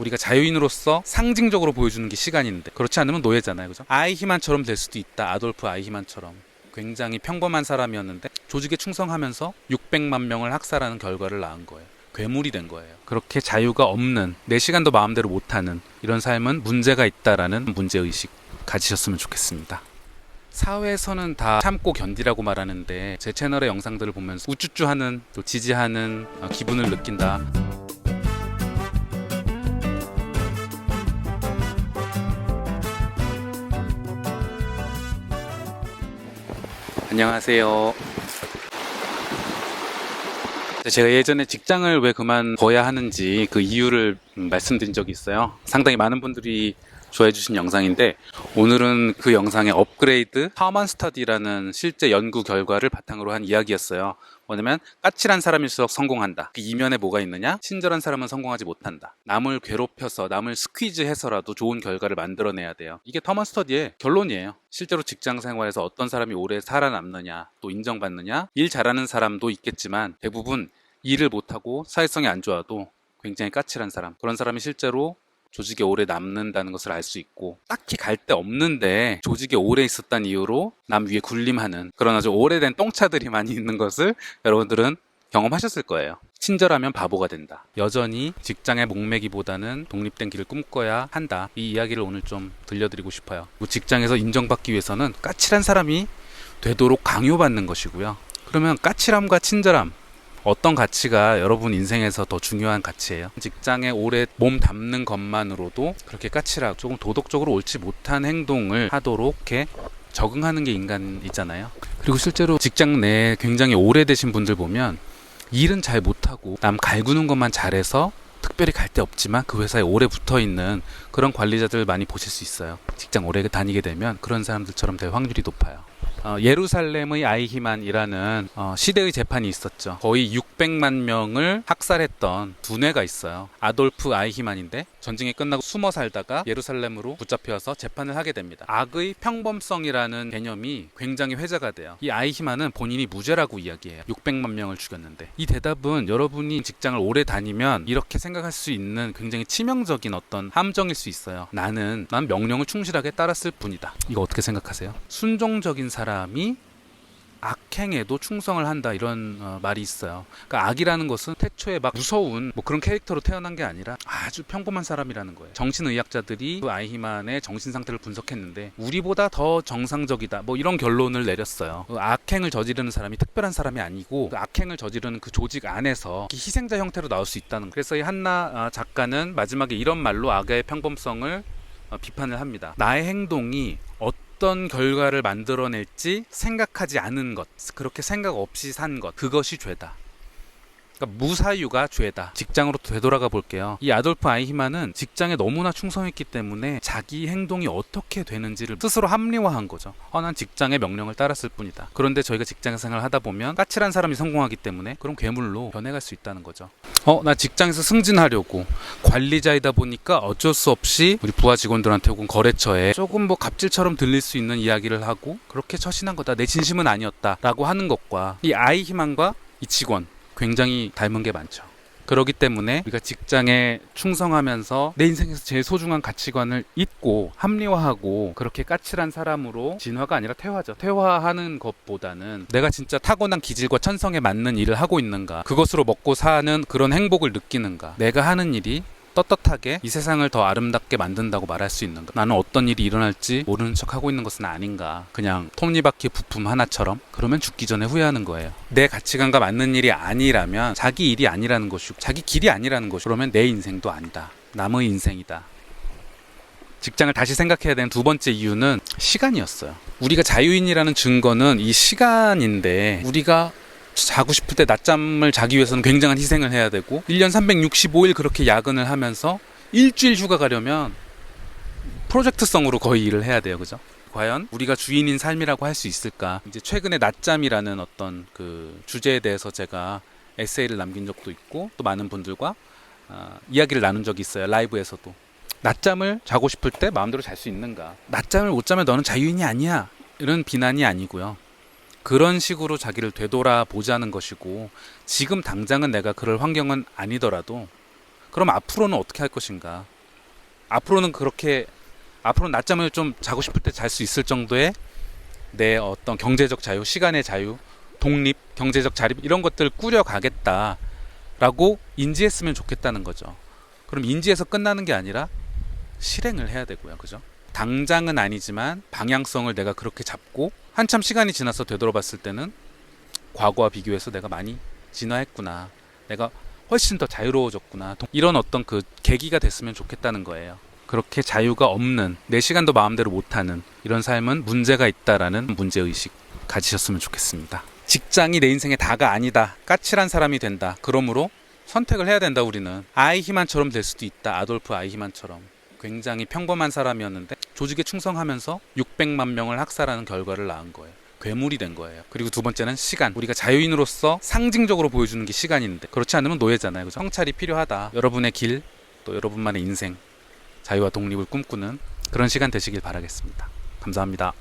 우리가 자유인으로서 상징적으로 보여주는 게 시간인데 그렇지 않으면 노예잖아요. 그죠? 아이히만처럼 될 수도 있다. 아돌프 아이히만처럼. 굉장히 평범한 사람이었는데 조직에 충성하면서 600만 명을 학살하는 결과를 낳은 거예요. 괴물이 된 거예요. 그렇게 자유가 없는 내 시간도 마음대로 못하는 이런 삶은 문제가 있다라는 문제 의식 가지셨으면 좋겠습니다. 사회에서는 다 참고 견디라고 말하는데 제 채널의 영상들을 보면서 우쭈쭈하는 또 지지하는 어, 기분을 느낀다. 안녕하세요. 제가 예전에 직장을 왜 그만둬야 하는지 그 이유를 음, 말씀드린 적이 있어요. 상당히 많은 분들이 좋아해 주신 영상인데 오늘은 그 영상의 업그레이드 하만 스터디라는 실제 연구 결과를 바탕으로 한 이야기였어요. 뭐냐면 까칠한 사람일수록 성공한다. 그 이면에 뭐가 있느냐? 친절한 사람은 성공하지 못한다. 남을 괴롭혀서 남을 스퀴즈해서라도 좋은 결과를 만들어내야 돼요. 이게 터먼 스터디의 결론이에요. 실제로 직장 생활에서 어떤 사람이 오래 살아남느냐, 또 인정받느냐, 일 잘하는 사람도 있겠지만 대부분 일을 못하고 사회성이 안 좋아도 굉장히 까칠한 사람, 그런 사람이 실제로 조직에 오래 남는다는 것을 알 수 있고 딱히 갈 데 없는데 조직에 오래 있었다는 이유로 남 위에 군림하는 그런 아주 오래된 똥차들이 많이 있는 것을 여러분들은 경험하셨을 거예요. 친절하면 바보가 된다. 여전히 직장의 목매기보다는 독립된 길을 꿈꿔야 한다. 이 이야기를 오늘 좀 들려드리고 싶어요. 뭐 직장에서 인정받기 위해서는 까칠한 사람이 되도록 강요받는 것이고요. 그러면 까칠함과 친절함 어떤 가치가 여러분 인생에서 더 중요한 가치예요? 직장에 오래 몸 담는 것만으로도 그렇게 까칠하고 조금 도덕적으로 옳지 못한 행동을 하도록 이렇게 적응하는 게 인간이잖아요. 그리고 실제로 직장 내에 굉장히 오래되신 분들 보면 일은 잘 못하고 남 갈구는 것만 잘해서 특별히 갈 데 없지만 그 회사에 오래 붙어 있는 그런 관리자들 많이 보실 수 있어요. 직장 오래 다니게 되면 그런 사람들처럼 될 확률이 높아요. 어, 예루살렘의 아이히만이라는 어, 시대의 재판이 있었죠. 거의 600만 명을 학살했던 두뇌가 있어요. 아돌프 아이히만인데 전쟁이 끝나고 숨어 살다가 예루살렘으로 붙잡혀서 재판을 하게 됩니다. 악의 평범성이라는 개념이 굉장히 회자가 돼요. 이 아이히만은 본인이 무죄라고 이야기해요. 600만 명을 죽였는데 이 대답은 여러분이 직장을 오래 다니면 이렇게 생각할 수 있는 굉장히 치명적인 어떤 함정일 수 있어요. 나는 난 명령을 충실하게 따랐을 뿐이다. 이거 어떻게 생각하세요? 순종적인 사람 이 악행에도 충성을 한다 이런 어, 말이 있어요. 그러니까 악이라는 것은 태초에 막 무서운 뭐 그런 캐릭터로 태어난 게 아니라 아주 평범한 사람이라는 거예요. 정신의학자들이 그 아이히만의 정신 상태를 분석했는데 우리보다 더 정상적이다 뭐 이런 결론을 내렸어요. 그 악행을 저지르는 사람이 특별한 사람이 아니고 그 악행을 저지르는 그 조직 안에서 희생자 형태로 나올 수 있다는 거. 그래서 이 한나 아, 작가는 마지막에 이런 말로 악의 평범성을 어, 비판을 합니다. 나의 행동이 어떤 결과를 만들어낼지 생각하지 않은 것, 그렇게 생각 없이 산 것, 그것이 죄다. 그러니까 무사유가 죄다. 직장으로 되돌아가 볼게요. 이 아돌프 아이히만은 직장에 너무나 충성했기 때문에 자기 행동이 어떻게 되는지를 스스로 합리화한 거죠. 어, 난 직장의 명령을 따랐을 뿐이다. 그런데 저희가 직장 생활을 하다 보면 까칠한 사람이 성공하기 때문에 그런 괴물로 변해갈 수 있다는 거죠. 어, 나 직장에서 승진하려고 관리자이다 보니까 어쩔 수 없이 우리 부하 직원들한테 혹은 거래처에 조금 뭐 갑질처럼 들릴 수 있는 이야기를 하고 그렇게 처신한 거다. 내 진심은 아니었다라고 하는 것과 이 아이히만과 이 직원 굉장히 닮은 게 많죠. 그렇기 때문에 우리가 직장에 충성하면서 내 인생에서 제일 소중한 가치관을 잊고 합리화하고 그렇게 까칠한 사람으로 진화가 아니라 퇴화죠. 퇴화하는 것보다는 내가 진짜 타고난 기질과 천성에 맞는 일을 하고 있는가, 그것으로 먹고 사는 그런 행복을 느끼는가, 내가 하는 일이 떳떳하게 이 세상을 더 아름답게 만든다고 말할 수 있는가? 나는 어떤 일이 일어날지 모르는 척 하고 있는 것은 아닌가? 그냥 톱니바퀴 부품 하나처럼 그러면 죽기 전에 후회하는 거예요. 내 가치관과 맞는 일이 아니라면 자기 일이 아니라는 것이고 자기 길이 아니라는 것이고 그러면 내 인생도 아니다. 남의 인생이다. 직장을 다시 생각해야 되는 두 번째 이유는 시간이었어요. 우리가 자유인이라는 증거는 이 시간인데 우리가 자고 싶을 때 낮잠을 자기 위해서는 굉장한 희생을 해야 되고 1년 365일 그렇게 야근을 하면서 일주일 휴가 가려면 프로젝트성으로 거의 일을 해야 돼요. 그죠? 과연 우리가 주인인 삶이라고 할 수 있을까? 이제 최근에 낮잠이라는 어떤 그 주제에 대해서 제가 에세이를 남긴 적도 있고 또 많은 분들과 어, 이야기를 나눈 적이 있어요. 라이브에서도. 낮잠을 자고 싶을 때 마음대로 잘 수 있는가? 낮잠을 못 자면 너는 자유인이 아니야. 이런 비난이 아니고요. 그런 식으로 자기를 되돌아보자는 것이고 지금 당장은 내가 그럴 환경은 아니더라도 그럼 앞으로는 어떻게 할 것인가? 앞으로는 그렇게 앞으로는 낮잠을 좀 자고 싶을 때 잘 수 있을 정도의 내 어떤 경제적 자유, 시간의 자유, 독립, 경제적 자립 이런 것들을 꾸려 가겠다라고 인지했으면 좋겠다는 거죠. 그럼 인지해서 끝나는 게 아니라 실행을 해야 되고요. 그죠? 당장은 아니지만 방향성을 내가 그렇게 잡고 한참 시간이 지나서 되돌아봤을 때는 과거와 비교해서 내가 많이 진화했구나. 내가 훨씬 더 자유로워졌구나. 동- 이런 어떤 그 계기가 됐으면 좋겠다는 거예요. 그렇게 자유가 없는 내 시간도 마음대로 못하는 이런 삶은 문제가 있다라는 문제 의식 가지셨으면 좋겠습니다. 직장이 내 인생의 다가 아니다. 까칠한 사람이 된다. 그러므로 선택을 해야 된다. 우리는 아이히만처럼 될 수도 있다. 아돌프 아이히만처럼 굉장히 평범한 사람이었는데 조직에 충성하면서 600만 명을 학살하는 결과를 낳은 거예요. 괴물이 된 거예요. 그리고 두 번째는 시간. 우리가 자유인으로서 상징적으로 보여주는 게 시간인데 그렇지 않으면 노예잖아요. 그래서 성찰이 필요하다. 여러분의 길, 또 여러분만의 인생, 자유와 독립을 꿈꾸는 그런 시간 되시길 바라겠습니다. 감사합니다.